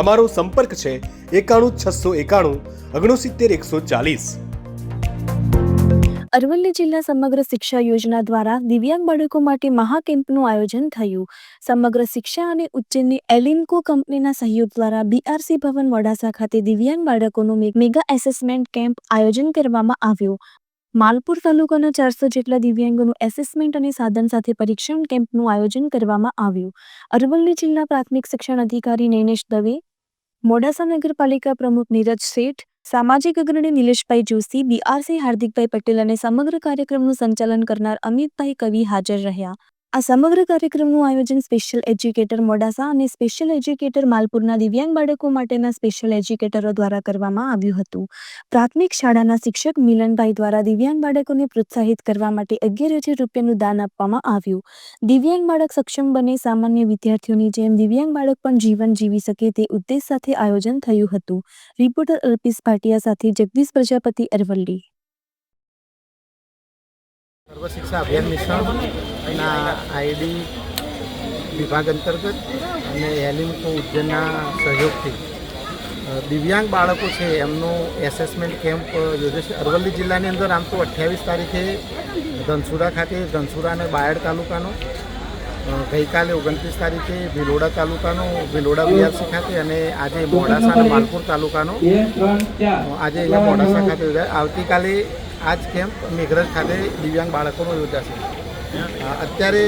અમારો સંપર્ક છે એકાણું છસો એકાણું ઓગણસિત્તેર એકસો ચાલીસ. અરવલ્લી જિલ્લા સમગ્ર શિક્ષા યોજના દ્વારા દિવ્યાંગ બાળકો માટે મહાકેમ્પનું આયોજન થયું. સમગ્ર શિક્ષા અને ઉજ્જૈનની એલિન્કો કંપનીના સહયોગ દ્વારા બીઆરસી ભવન મોડાસા ખાતે દિવ્યાંગ બાળકોનું મેગા એસેસમેન્ટ કેમ્પ આયોજન કરવામાં આવ્યું. માલપુર તાલુકાના ચારસો જેટલા દિવ્યાંગોનું એસેસમેન્ટ અને સાધન સાથે પરીક્ષણ કેમ્પનું આયોજન કરવામાં આવ્યું. અરવલ્લી જિલ્લા પ્રાથમિક શિક્ષણ અધિકારી નૈનેશ દવે, મોડાસા નગરપાલિકા પ્રમુખ નીરજ શેઠ, સામાજિક અગ્રણી નિલેશભાઈ જોશી, બીઆરસી હાર્દિકભાઈ પટેલ અને સમગ્ર કાર્યક્રમનું સંચાલન કરનાર અમિતભાઈ કવિ હાજર રહ્યા. આ સમગ્ર કાર્યક્રમનું આયોજન સ્પેશિયલ એજ્યુકેટર મોડાસા અને સ્પેશિયલ એજ્યુકેટર માલપુરના દિવ્યાંગ બાળકો માટેના સ્પેશિયલ એજ્યુકેટરો દ્વારા કરવામાં આવ્યું હતું. પ્રાથમિક શાળાના શિક્ષક મિલનભાઈ દ્વારા દિવ્યાંગ બાળકોને પ્રોત્સાહિત કરવા માટે અગિયાર હજાર રૂપિયાનું દાન આપવામાં આવ્યું. દિવ્યાંગ બાળક સક્ષમ બને સામાન્ય વિદ્યાર્થીઓની જેમ દિવ્યાંગ બાળક પણ જીવન જીવી શકે તે ઉદ્દેશ સાથે આયોજન થયું હતું. રિપોર્ટર અલ્પીસ ભાટિયા સાથે જગદીશ પ્રજાપતિ અરવલ્લી. સર્વ શિક્ષા અભિયાન મિશનના આઈડી વિભાગ અંતર્ગત અને એલિમ્કો ઉજ્જૈનના સહયોગથી. દિવ્યાંગ બાળકો છે, એમનું એસેસમેન્ટ કેમ્પ યોજાશે. અરવલ્લી જિલ્લાની અંદર આમ તો અઠ્યાવીસ તારીખે ધનસુરા ખાતે, ધનસુરા અને બાયડ તાલુકાનો. ગઈકાલે ઓગણત્રીસ તારીખે ભિલોડા તાલુકાનો, ભિલોડા બીઆરસી ખાતે અને આજે મોડાસા અને માલપુર તાલુકાનો. આજે અહીંયા મોડાસા ખાતે યોજાય આવતીકાલે આ જ કેમ્પ મેઘરજ ખાતે દિવ્યાંગ બાળકોનો યોજાશે અત્યારે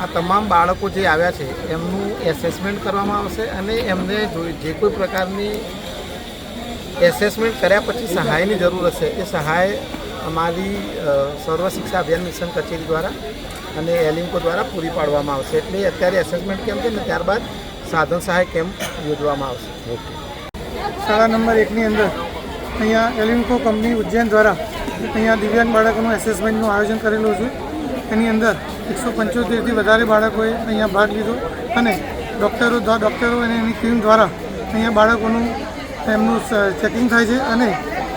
આ તમામ બાળકો જે આવ્યા છે એમનું એસેસમેન્ટ કરવામાં આવશે અને એમને જો- જે કોઈ પ્રકારની એસેસમેન્ટ કર્યા પછી સહાયની જરૂર હશે એ સહાય અમારી સર્વ શિક્ષા અભિયાન મિશન કચેરી દ્વારા અને એલિમ્કો દ્વારા પૂરી પાડવામાં આવશે. એટલે અત્યારે એસેસમેન્ટ કેમ્પ છે ને ત્યારબાદ સાધન સહાય કેમ્પ યોજવામાં આવશે. શાળા નંબર એકની અંદર અહીંયા એલિન્કો કંપની ઉજ્જૈન દ્વારા અહીંયા દિવ્યાંગ બાળકોનું એસેસમેન્ટનું આયોજન કરેલું છે. એની અંદર એકસો પંચોતેરથી વધારે બાળકોએ અહીંયા ભાગ લીધો અને ડૉક્ટરો ડૉક્ટરો અને એની ટીમ દ્વારા અહીંયા બાળકોનું એમનું ચેકિંગ થાય છે અને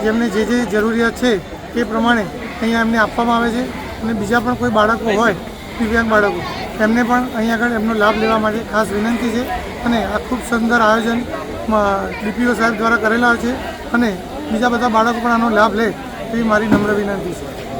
જેમને જે જે જરૂરિયાત છે એ પ્રમાણે અહીંયા એમને આપવામાં આવે છે. અને બીજા પણ કોઈ બાળકો હોય, દિવ્યાંગ બાળકો, એમને પણ અહીં આગળ એમનો લાભ લેવા માટે ખાસ વિનંતી છે. અને આ ખૂબ સુંદર આયોજન ડીપીઓ સાહેબ દ્વારા કરેલા છે અને બીજા બધા બાળકો પણ આનો લાભ લે. એવી મારી નમ્ર વિનંતી છે.